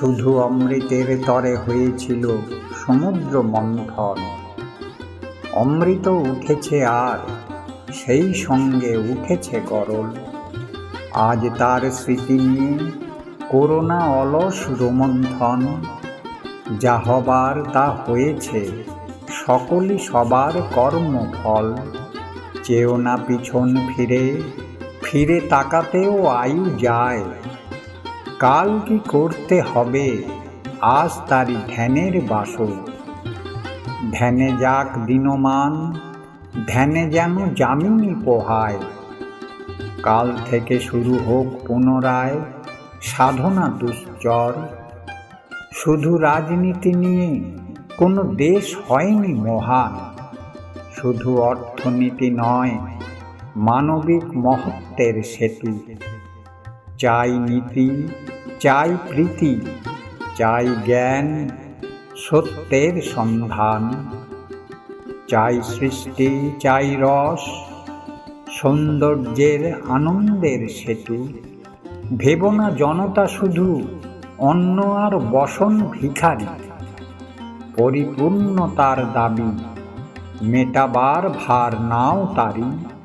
শুধু অমৃতের তরে হয়েছিল সমুদ্র মন্থন অমৃত উঠেছে আর, সেই সঙ্গে উঠেছে গরল। আজ তার স্মৃতি নিয়ে করোনা অলস রোমন্থন। যা হবার তা হয়েছে, সকলই সবার কর্মফল। চেয়েও না পিছন ফিরে ফিরে তাকাতেও আয়ু যায়। কাল কি করতে হবে? আজ তারি ধ্যানের বাসর। ধ্যানে যাক দিনমান, ধ্যানে যেন জামিনী পোহায়। কাল থেকে শুরু হোক পুনরায়, সাধনা দুশ্চর। শুধু রাজনীতি নিয়ে কোনো দেশ হয়নি মহান। শুধু অর্থনীতি নয়, মানবিক মহত্বের সেতু। চাই নীতি, চাই প্রীতি, চাই জ্ঞান, সত্যের সন্ধান। চাই সৃষ্টি, চাই রস, সৌন্দর্যের আনন্দের সেতু। ভেবনা জনতা শুধু, অন্ন আর বসন ভিখারি। পরিপূর্ণতার দাবি, মেটাবার ভার নাও তারি।